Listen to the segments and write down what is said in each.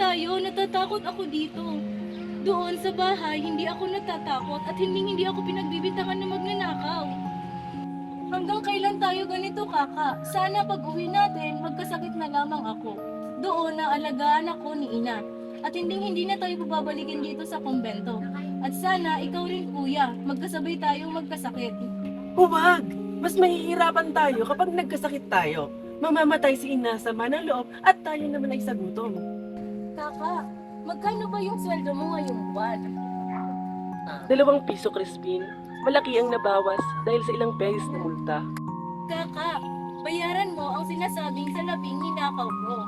tayo. Natatakot ako dito. Doon sa bahay, hindi ako natatakot at hindi hindi ako pinagbibintangan na magnanakaw. Hanggang kailan tayo ganito, kaka? Sana pag uwi natin, magkasakit na lamang ako. Doon na alagaan ako ni ina. At hindi hindi na tayo babalikin dito sa kumbento. At sana ikaw rin kuya, magkasabay tayong magkasakit. Huwag! Mas mahihirapan tayo kapag nagkasakit tayo. Mamamatay si ina sa manang loob at tayo naman ay sa gutom. Kaka, magkano ba yung sweldo mo ngayong buwan? Dalawang piso, Crispin. Malaki ang nabawas dahil sa ilang beses na multa. Kaka, bayaran mo ang sinasabing salaping ninakaw mo.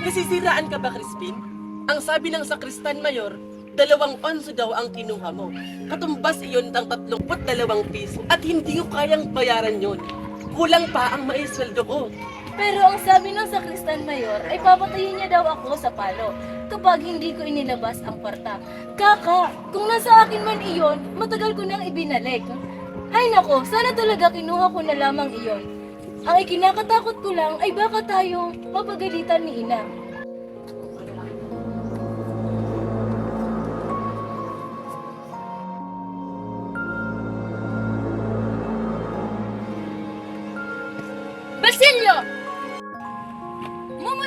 Nasisiraan ka ba, Crispin? Ang sabi ng sakristan mayor, dalawang onso daw ang kinuha mo. Katumbas iyon ng tatlongput dalawang piso at hindi ko kayang bayaran yon. Kulang pa ang maisweldo ko. Pero ang sabi ng sakristan mayor ay papatayin niya daw ako sa palo kapag hindi ko inilabas ang kwarta. Kaka, kung nasa akin man iyon, matagal ko nang ibinalik. Ay nako, sana talaga kinuha ko na lamang iyon. Ang ikinakatakot ko lang ay baka tayong mapagalitan ni ina.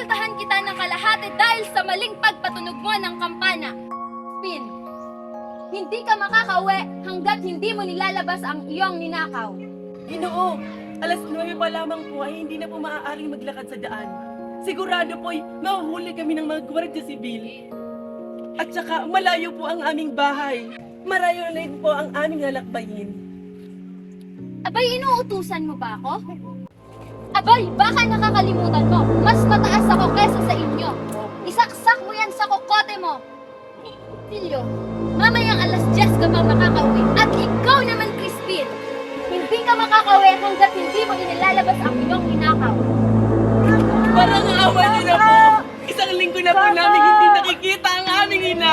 Mumultahan kita ng kalahati dahil sa maling pagpatunog mo ng kampana. Pin, hindi ka makakauwi hanggat hindi mo nilalabas ang iyong ninakaw. Ginoo, alas 9 pa lamang po ay hindi na po maaaring maglakad sa daan. Sigurado po'y mahuhuli kami ng mga gwardiya sibil. At saka malayo po ang aming bahay. Marayo na po ang aming lalakbayin. Abay, inuutusan mo ba ako? Abay, baka nakakalimutan mo. Mas mataas ako kesa sa inyo. Isaksak mo yan sa kokote mo. Silyo, mamayang alas 10 ka pa makakauwi. At ikaw naman, Crispin. Hindi ka makakauwi hanggat hindi mo inilalabas ang iyong ninakaw. Parang awa niyo na po. Isang linggo na po namin hindi nakikita ang aming ina.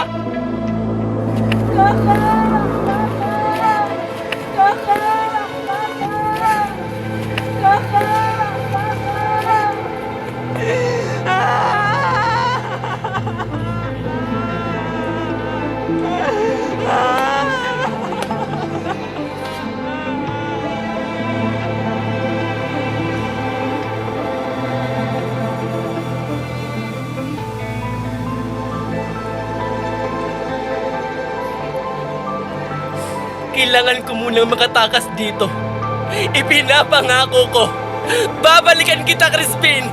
Kailangan ko munang makatakas dito. Ipinapangako ko. Babalikan kita, Crispin!